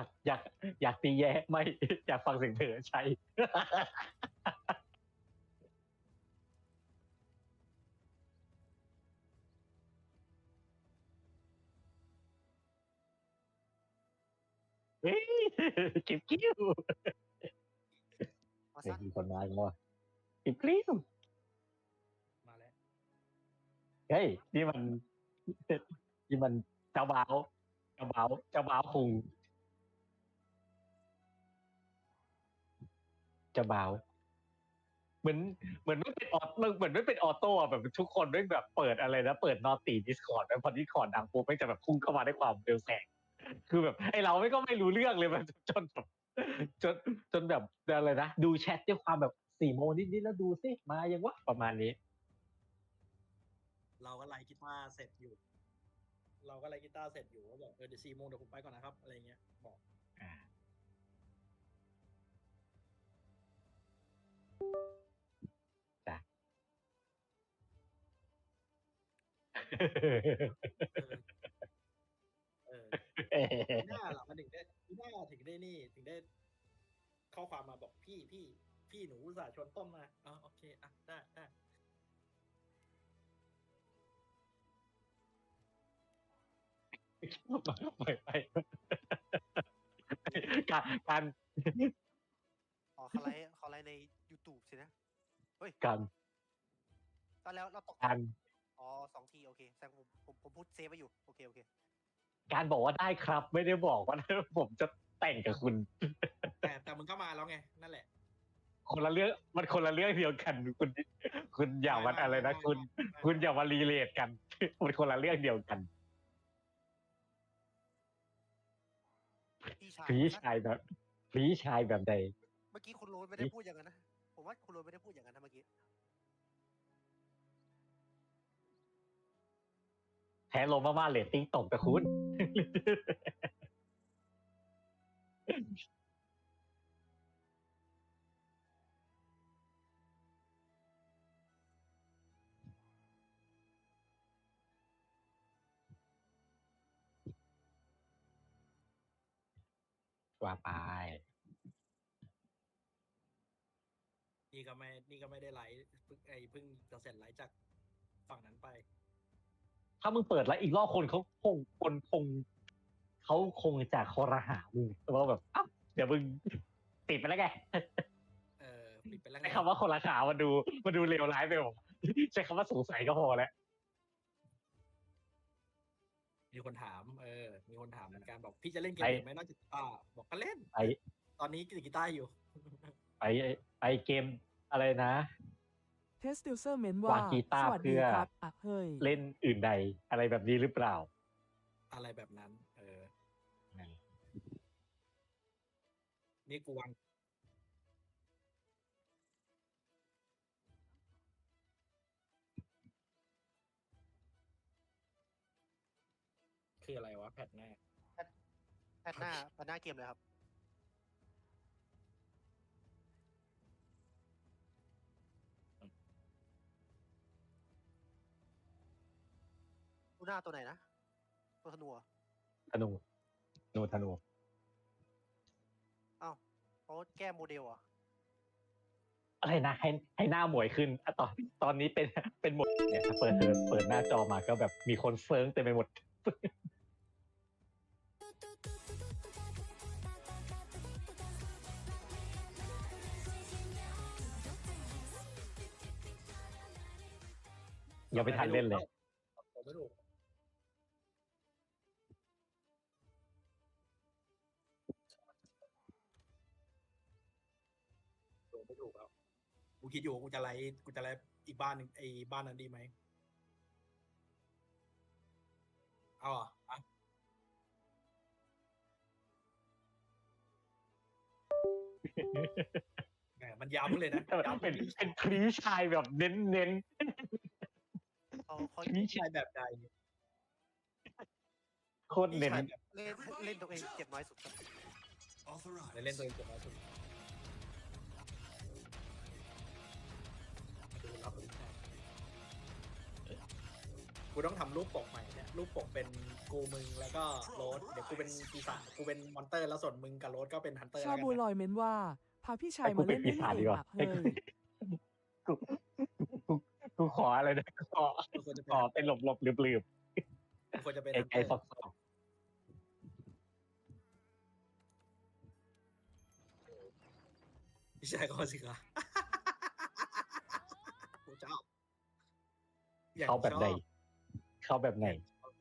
ากอยากอยากตีแย่ไม่อยากฟังเสียงเธอใช่เฮ้ยกิ๊บกิ้วเอาเฮ้ยซะมีคนมาอีกแล้วกิ๊บกิ้วมาแล้วเฮ้ยนี่มันนี่มันเจ้าบ่าวเจ้าบ่าวเจ้าบ่าวคุง เจ้าบ่าวเหมือนเหมือนไม่เป็นออโต้เหมือนไม่เป็นออโต้อะแบบทุกคนไม่แบบเปิดอะไรนะเปิดนอตีดิสคอร์ดแล้วพอดิสคอร์ดดังปุ๊บไม่จะแบบพุ่งเข้ามาด้วยความเร็วแสงคือแบบไอเราไม่ก็ไม่รู้เรื่องเลยมันจนแบบจนจนแบบอะไรนะดูแชทด้วยความแบบสี่โมงนิดๆแล้วดูสิมายังวะประมาณนี้ เราก็ไล่กีตาร์เสร็จอยู่ เราก็ไล่กีตาร์เสร็จอยู่ก็บอกเออเดี๋ยวสี่โมงเดี๋ยวผมไปก่อนนะครับอะไรเงี้ยบอก เออเออทีหน้าเหรอมันถึงได้ทีหน้าถึงได้นี่ ถึงได้ ข้อความมาบอกพี่พี่ พี่หนูอุตส่าห์ชวนต้นมาอ๋อโอเคอะได้ได้ไปไปการการอ๋อเขาไลฟ์เขาไลฟ์ใน YouTube สินะการตอนแล้วเราตกการ อ๋อสองทีโอเคแสดงผมผมผมพูดเซฟไว้อยู่ โอเคโอเค การบอกว่าได้ครับ ไม่ได้บอกว่า ผมจะแต่งกับคุณ แต่แต่มึงก็มาแล้วไง นั่นแหละ คนละเรื่องมันคนละเรื่องเดียวกัน คุณ คุณอย่ามันอะไรนะคุณ คุณอย่ามารีเลทกัน มันคนละเรื่องเดียวกันพี่ชายผีชายแบบผีชายแบบใด เมื่อกี้คุณโรนไม่ได้พูดอย่างนั้นนะ ผมว่าคุณโรนไม่ได้พูดอย่างนั้นนะเมื่อกี้ แพ้ลงมากๆเรตติ้งตกแต่คุณว่าไป นี่ก็ไม่ นี่ก็ไม่ได้ไลฟ์เพิ่งไอ้เพิ่งจะเสร็จไลฟ์จากฝั่งนั้นไป ถ้ามึงเปิดแล้วอีกรอบคนเขาคงคนคงเขาคงจะคอรหามึงว่าแบบอ้าวเดี๋ยวมึงติดไปแล้วไงเออปิดไปแล้วไงใช้คำว่าคนละขามาดูมาดูเลวร้ายไปหมดใช้คำว่าสงสัยก็พอแล้วมีคนถาม เออ มีคนถามเหมือนกันบอกพี่จะเล่นเกมอื่นไหมนอกจากกีตาร์บอกก็เล่นไปตอนนี้ติดกีตาร์อยู่ไปไปเกมอะไรนะ เทสติลเซอร์เมนว่าวางกีตาร์สวัสเพื่ดีอครับอะเฮ้ยเล่นอื่นใดอะไรแบบนี้หรือเปล่า อะไรแบบนั้น เออ นี่กูวางคืออะไรวะแพทแน่แพทหน้าแพทหน้าเกมเลยครับ หน้าตัวไหนนะ ตัวธนูเหรอธนูธนูธนูอ้าวเขาแก้โมเดลเหรอะอะไรนะให้ให้หน้าหมวยขึ้นอะตอนตอนนี้เป็นเป็นหมดเนี่ยเปิดเปิดเปิดหน้าจอมาก็แบบมีคนเฟิร์งเต็มไปหมด ยังไม่ทันเล่นเลย ผมไม่ถูก คิดอยู่ว่ากูจะไล่กูจะไล่อีกบ้านหนึ่งไอ้บ้านนั้นดีไหมเอาเหรออะแหมมันย้ำเลยนะย้ำเป็นเป็นพรีชายแบบเน้นเน้นเขาเขาพี่ชายแบบใดโคตรเน้นพี่ชายแบบเล่นเล่นตัวเองเจ็บน้อยสุดครับเล่นตัวเองจบมาสุด กูต้องทำรูปปกใหม่เนี่ยรูปปกเป็นกูมึงแล้วก็โรสเดี๋ยวกูเป็นปีศาจกูเป็นมอนเตอร์แล้วส่วนมึงกับโรสก็เป็นฮันเตอร์ชาแล้วกันบูลนะอยเม้นว่า พาพี่ชายให้กูมาเป็เล่นนปีได้ศาจเอดีงกว่าอะให้เฮ้กูยกูกูกูขออะไรนะกูขอกูควรจะเป็นขอเป็นหลบหลบๆลืบลืบกูควรจะเป็นไอ้ฮันเตไอ้อร์ซอกซอกพี่ชายก็มาสิคะกูชอบอยกเขาแบบไหน ชอเขาแบบไหนชอบ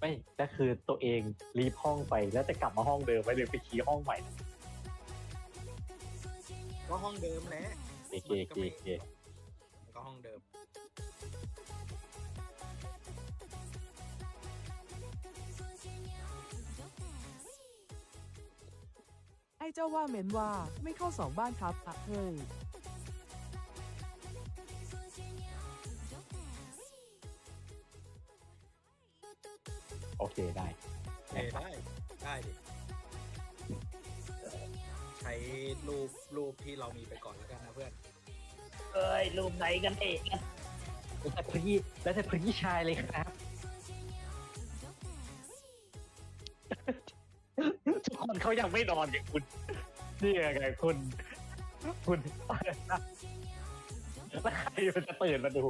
ไม่ก็คือตัวเองรีบห้องไปแล้วจะกลับมาห้องเดิมไปเลยไปคีย์ห้องใหม่ ก็ห้องเดิมแหละโอเคโอเคโอเค เจ้าว่าเม้นว่าไม่เข้าสองบ้านครับอะเฮ้ยโอเคได้เออได้ ได้ดิ ใช้รูปรูปที่เรามีไปก่อนแล้วกันนะเพื่อน เอ้ยรูปไหนกันเองแล้วแต่พี่แล้วแต่พี่ชายเลยครับ ทุกคนเขายังไม่นอนอย่างคุณ นี่ไงคุณ คุณแล้วใครมันจะตื่นมาดู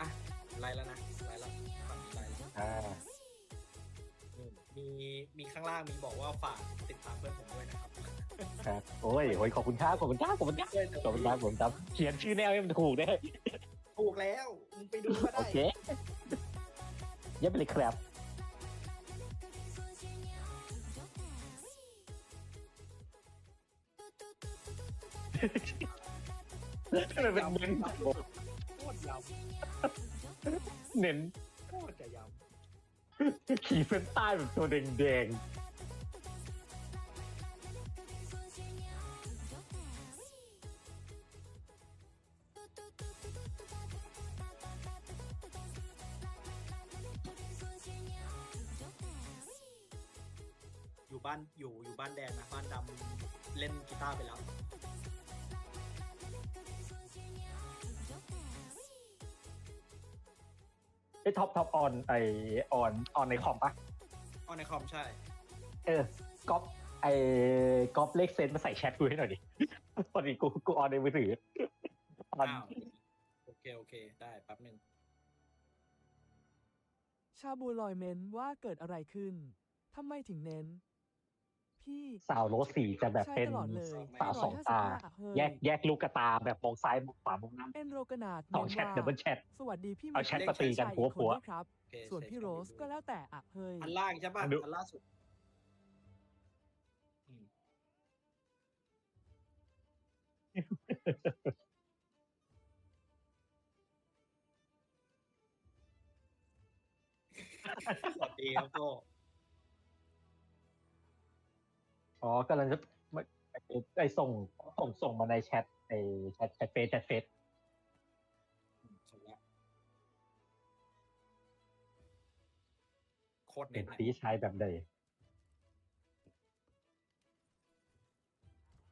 อะไล่แล้วนะไล่แล้วฝั่งนี้ไล่แล้วอ่าอืมมีมีข้างล่างมีบอกว่าฝากติดตามเพื่อนผมด้วยนะครับครับโอ้ยโอ้ยขอบคุณครับขอบคุณครับขอบคุณครับเพื่อนจะขอบคุณครับขอบคุณครับเขียนชื่อแนวให้มันถูกได้ถูกแล้วมึงไปดูก็โอได้เคเย็บไปเลยครับ ทำไมเป็นเน้นโคตรยเน้นำโคตรจะยขีดเส้นใต้แบบตัวแดงำอยู่บ้านอยู่อยู่บ้านแดงนะบ้านดำเล่นกีตาร์ไปแล้ว ไอ้ท็อปท็อปออนไอออนออนในคอมปะอ๋อในคอมใช่ เออก๊อปไอ้ก๊อปเลขเซนมาใส่แชทกูให้หน่อยดิพอดีกูกูออนในมือถือออนอ้าวโอเคโอเค ได้แป๊บหนึ่งชาบูลอยเม้นว่าเกิดอะไรขึ้นทำไมถึงเน้นพี่ สาวโรสสีจะแบบใช่เป็นตลอดเลยสาวสองตา155อะเฮ้ยแยกแยกลูกกระตาแบบมองซ้ายมองขวามองหน้าเอนโรกนาดสองแชทดับเบิลแชทสวัสดีพี่เอาแชทมาตีกันชายหัวอีคหัวด้วยครับโอเคส่วนพี่เสจโรสก็แล้วแต่อะเฮ้ยอันล่างใช่ป่ะอันดูอันล่าสุดอืมสวัสดีครับโต อ๋อกำลังจะไม่ไอส่งส่งส่งมาในแชทไอแชทแชทเฟซแชทเฟซอืมส่งละโคตรเป็เน้นนอะพี่ชายแบบใด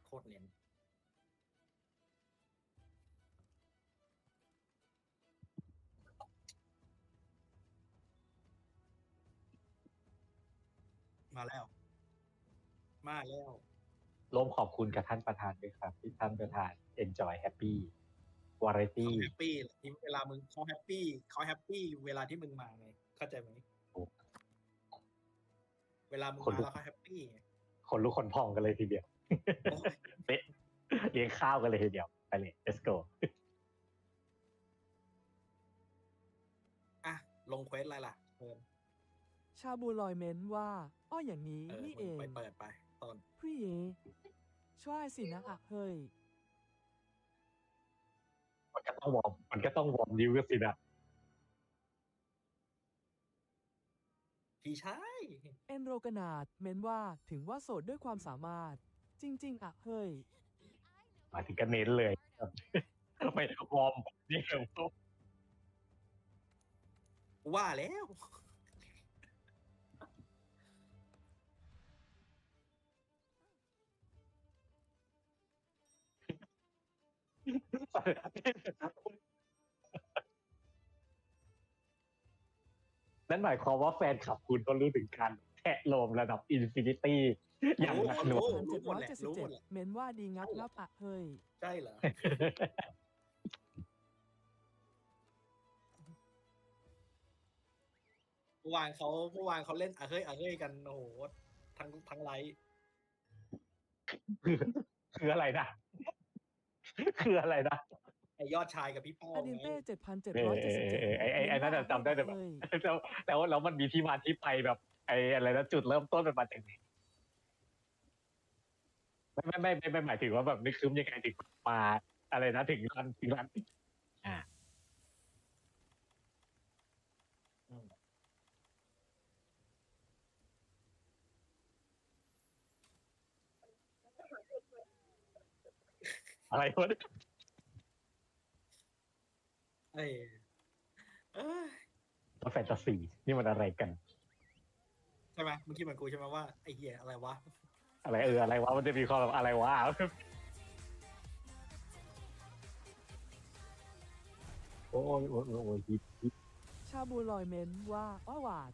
โคตรเน้นมาแล้ว มาแล้วร่วมขอบคุณกับท่านประธานด้วยครับ ที่ท่านประธาน enjoy happy variety เขาแฮปปี้ที่เวลามึงเขาแฮปปี้เขาแฮปปี้เวลาที่มึงมาไงเข้าใจไหมโอ้เวลามึงคนมาลุกแล้วเขาแฮปปี้ไงคนลุกคนพองกันเลยทีเดียวโอ้ยเป๊ะเลี้ยงข้าวกันเลยทีเดียวไปเลย let's go อะ ลงเควสอะไรล่ะเพิ่มชาบูลอยเม้นว่า อ้ออย่างนี้เออนี่มึเองงไปเปิดไป ต้นพี่เอช่วยสินะอะเฮ้ย มันก็ต้องวอร์มมันก็ต้องวอร์มนิ้วกันสินะพี่ชายเอนโรกนาดเม้นว่าถึงว่าโสดด้วยความสามารถ จริง ๆอะเฮ้ย หมายถึงก็เน้นเลยไปวอร์มเนี่ยกูว่าแล้ว นั่นหมายความว่าแฟนคลับคุณก็รู้ถึงการแทะโลมระดับอินฟินิตี้อย่างหนักหน่วง รู้หมดแหละรู้หมดแหละ เม้นว่าดีงัดงับอะเฮ้ย ใช่เหรอ เมื่อวานเขาเมื่อวานเขาเล่นอะเฮ้ยอะเฮ้ยกันโอ้โหทั้งทั้งไลฟ์คือคืออะไรนะ คืออะไรนะไอ ยอดชายกับพี่เป้าอดินไงเต้เจ็ดพันเจ็ดเอร้ออยเอเจ็ดอสิบเจ็ดเออไอ้ไอ้ไอ้นั่นนะจำได้แต่แบบเฮ้ยแล้วแล้วแล้วมันมีที่มาที่ไปแบบ ไอ้อะไรนะจุดเริ่มต้นเป็นมาจากไหนไม่ไม่ไม่ไม่ไม่หมายถึงว่าแบบนึกคืมยังไงถึงมาอะไรนะถึงรันถึงรันอ่าอะไรวะ เนี่ยเอ้ยเอ้ยแฟนตาซีนี่มันอะไรกัน ใช่ไหมมึงคิดเหมือนกูใช่ไหมว่าไอ้เหี้ยอะไรวะ อะไรเอออะไรวะมันจะมีความแบบอะไรวะ โอ้ยโอ้ยโอ้ยโอ้ยฮิตฮิตชาบูลอยเม้นว่าอ้อหวาด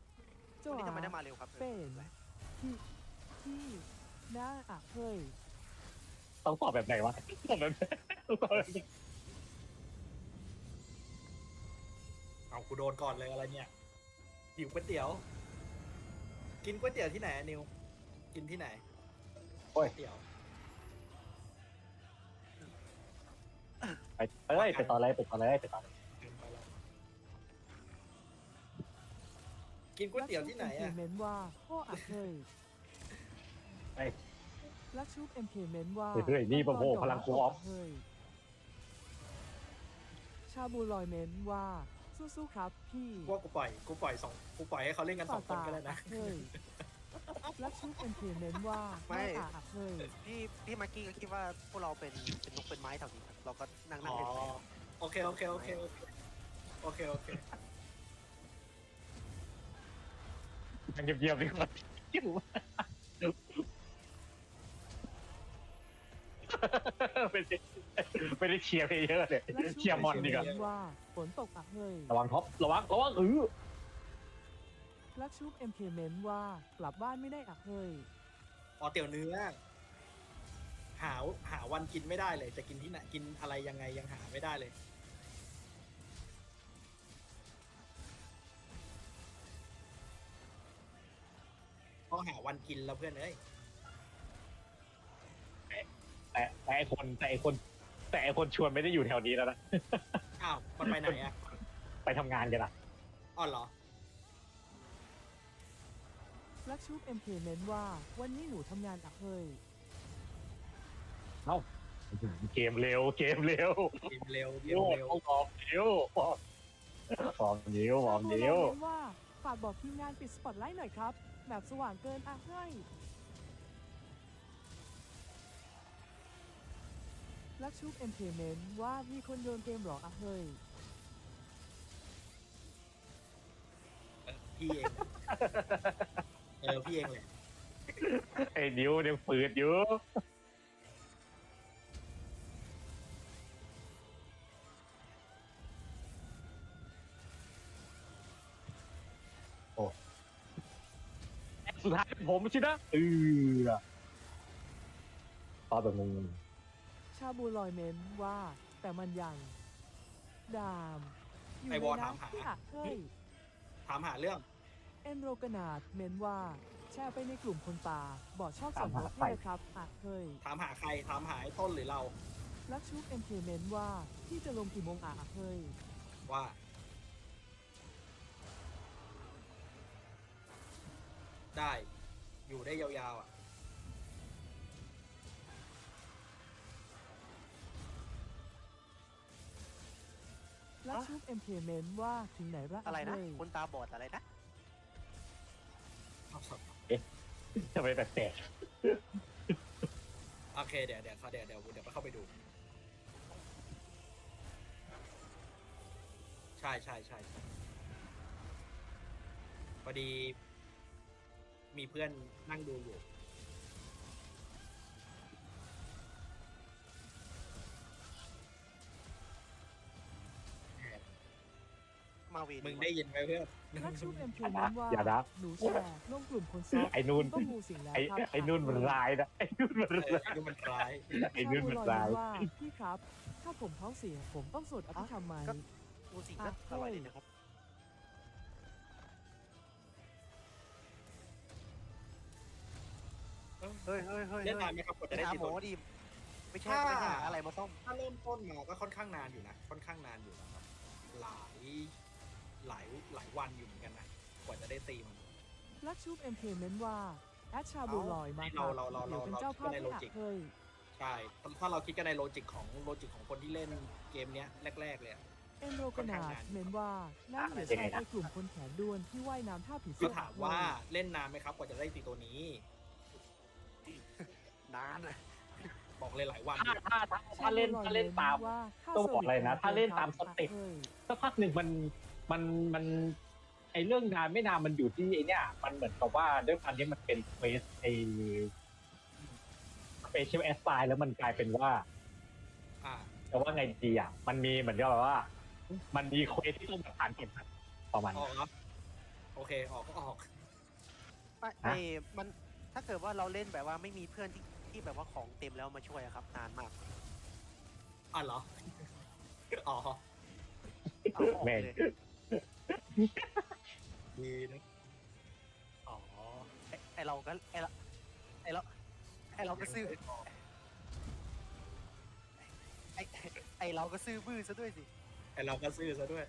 เจ้าวันนี้ทำไมได้อามาเร็วครับเป็นที่ที่น้าอะเฮ้ยต้องตอบแบบไหนวะตอบแบบไหนต้องตอบแบบไหน เอากูโดนก่อนเลยอะไรเนี่ยหิวก๋วยเตี๋ยว กินก๋วยเตี๋ยวที่ไหนอะนิว กินที่ไหนก๋วยเตี๋ยว ไปเอ้ยไปต่อเลยไปต่อเลยไปต่อเลยกินก๋วยเตี๋ยวที่ไหนลัอะกชูเมนว่าพ่ออะเฮ้ยไป ลักชูเอ็มเคเมนว่าเฮ้ยนี่ประโมพลังคูออฟ เฮ้ยชาบูลอยเมนว่า สู้ๆครับพี่ว่ากูปล่อยกูปล่อยสองกูปล่อยให้เขาเล่นกันสองคนก็ได้นะเฮ้ยลักชูเอ็มเคเมนว่าไม่ตาอะเฮ้ยพี่พี่มากกี้ก็คิดว่าพวกเราเป็นเป็นนกเป็นไม้แถวนี้ครับเราก็นั่งนั่อ๋งอเล่นไปโอเคโอเคโอเคโอเคโอเคโอเคมันเงียบๆดีกว่า ไม่ได้ไม่ได้เชียร์เพลเยอร์เลยเชียร์มอนดีกว่าว่าฝนตกอะเฮ้ยระวังท็อประวังระวังเออลักชูเอ็มเคเมนว่ากลับบ้านไม่ได้อะเฮ้ยอ๋อเตี๋ยวเนื้อหาหาวันกินไม่ได้เลย จะกินที่ไหนกินอะไรยังไงยังหาไม่ได้เลยต้องหาวันกินแล้วเพื่อนเอ้ย แต่แต่ไอคนแต่ไอคน แต่ไอคนชวนไม่ได้อยู่แถวนี้แล้วนะ อ้าวมันไปไหนอะไปทำงานกันอะอ๋อเหรอลักชูเอ็มเคเมนว่า วันนี้หนูทำงานอะเฮ้ย เกมเร็ว เกมเร็วเกมเร็วเกเร็มวเร็ววอร์มเร็ววอร์มวอร์มเร็ววอร์มเร็วชาบูลอยเมนว่าฝากบอกทีมงานปิดสปอตไลท์หน่อยครับแบบสว่างเกินอะเฮ้ย ลักชูเอ็มเคเมนว่ามีคนโยนเกมเหรออะเฮ้ยพี่เอง เออพี่เองแหละไอ้นิ้วยังฝืดอยู่โอ้สุดท้ายเป็นผมสินะเออตอนแบบงง ชาบูลอยเมนว่า แต่มันยัง ดามยู่ไอวอลในถามหาน้ำที่อะเฮ้ย ถามหาเรื่อง เอนโรกนาดเมนว่า แชร์ไปในกลุ่มคนตาบอกชอบสอนรถให้เลยครับอะเฮ้ย ถามหาใคร ถามหาไอ้ต้นหรือเรา ลักชูเอ็มเคเมนว่าพี่จะลงกี่โมงอะเฮ้ย ว่า ได้ อยู่ได้ยาวๆอะ ลักชูเอ็มเคเมนว่าถึงไหนละอะไรนะเฮ้ยคนตาบอดอะไรนะทำไมแปลกโอเคเดี๋ยวเดี๋ยวเขาเดี๋ยวเดี๋ยวเดี๋ยวไปเข้าไปดูช่ใช่ใช่ใช่พอดี มีเพื่อนนั่งดูอยู่ มาวีนมึงได้ยินไหมเพื่อนนักชุบเอ็มเคอย่าเน้นะนว่าอย่านะ หนูแชร์ลงกลุ่มคนซอฟไอ้นู่นต้องงูสิงแล้วไอ้ครับไอ้นุ่นมันร้ายนะไอ้นุ่นมันเออร้ายไอ้ดูมันคล้าย ไอ้นุ่นมันร้าย ว่าพี่ครับ ถ้าผมท้องเสียผมต้องสวดอภิธรรมไหมงูสิงก็อร่อยดีนะครับ เฮ้ยเฮ้ยเฮ้ยเล่นเฮ้นายนไหมครับกว่าไปจะได้หาตีหมตัว อดิไม่ใช่ถ้าไปหาอะไรมาซ่อมถ้าเริ่มต้นมาก็ค่อนข้างนานอยู่นะ ค่อนข้างนานอยู่นะครับ หลาย หลายหลายวันอยู่เหมือนกันนะกว่าจะได้ตีมัน ลักชุบเอ็มเคเน้นว่าแอดชาบูลอยมาคเรารับเราเราเดี๋ยวเป็นเจ้าภาพเราให้เราหัก Logic เฮ้ยใช่ถ้าเราคิดกันในโลจิกของโลจิกของคนที่เล่นเกมเนี้ยแรก ๆ เลยอะเอ็นโรกนาดเน้นว่าน้ำเหลือยังไงชายนะในกลุ่มคนแขนด้วนที่ว่ายน้ำท่าผีก็เสื้อถามว่าเล่นนานไหมครับ กว่าจะได้ตีตัวนี้นานอะบอกเลยหลายวันอถ้ายู่ถ้าถ้าถ้าเล่นถ้าเล่นตามว่าค่าต้องบอกเลยนะซร์วิสถ้าเล่นตามสเต็ปเฮ้ยสักพักหนึ่งมัน มันมันไอเรื่องนานไม่นานมันอยู่ที่ไอเนี่ย มันเหมือนกับว่าด้วยความที่มันเป็นเฟสไอสเปเชียลแอสไซแล้วมันกลายเป็นว่าอ่าแต่ว่าไงดีอะมันมีเหมือนกับแบบว่า มันมีเควสที่ต้องแบบผ่านเก็บประมาณออนั้นกเนาะโอเคออกก็ออกไม่ไอ้มันถ้าเกิดว่าเราเล่นแบบว่าไม่มีเพื่อนที่ที่แบบว่าของเต็มแล้วมาช่วยอะครับนานมากอะเหรออ๋อเอ ดีนะอ๋อไอ้ไอเราก็ไอเราไอเราไอเราก็ซื้อไอไอเราก็ซื้อบื้อซะด้วยสิ ไอเราก็ซื้อซะด้วย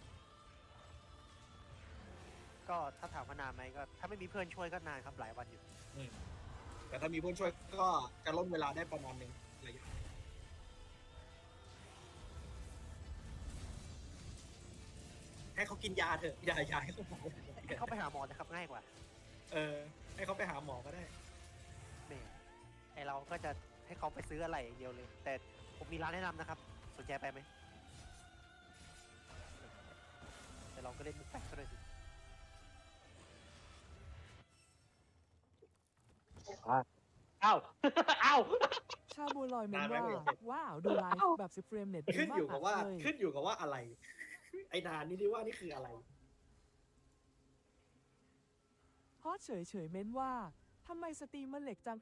ก็ถ้าถามว่านานไหมก็ ถ้าไม่มีเพื่อนช่วยก็นานครับหลายวันอยู่แต่ถ้ามีผู้ช่วยก็จะลดเวลาได้ประมาณหนึง ให้เขากินยาเถอะอย่าอย่าให้เขาหมอให้เขาไปหาหมอนะครับง่ายกว่าเออ ให้เขาไปหาหมอก็ได้แหม่ไอเราก็จะให้เขาไปซื้ออะไรอย่างเดียวเลย แต่ผมมีร้านแนะนำนะครับ สนใจไปไหมแต่เราก็เล่นมุกแปลกซะด้วยสิอ้าว อ้าว ชาบูลอยเมนนานไหมว่ากว่าจะเสร็จว้าว ดูไลฟ์แบบ10เฟรมเน็ตดีขึ้นมาอยู่กับว่า เลย ขึ้นอยู่กับว่าอะไร ไอ้นานนี่ที่ว่านี่คืออะไร ฮอตเฉยเฉยๆเม้นว่าทำไมสตรีมมันเหล็กจัง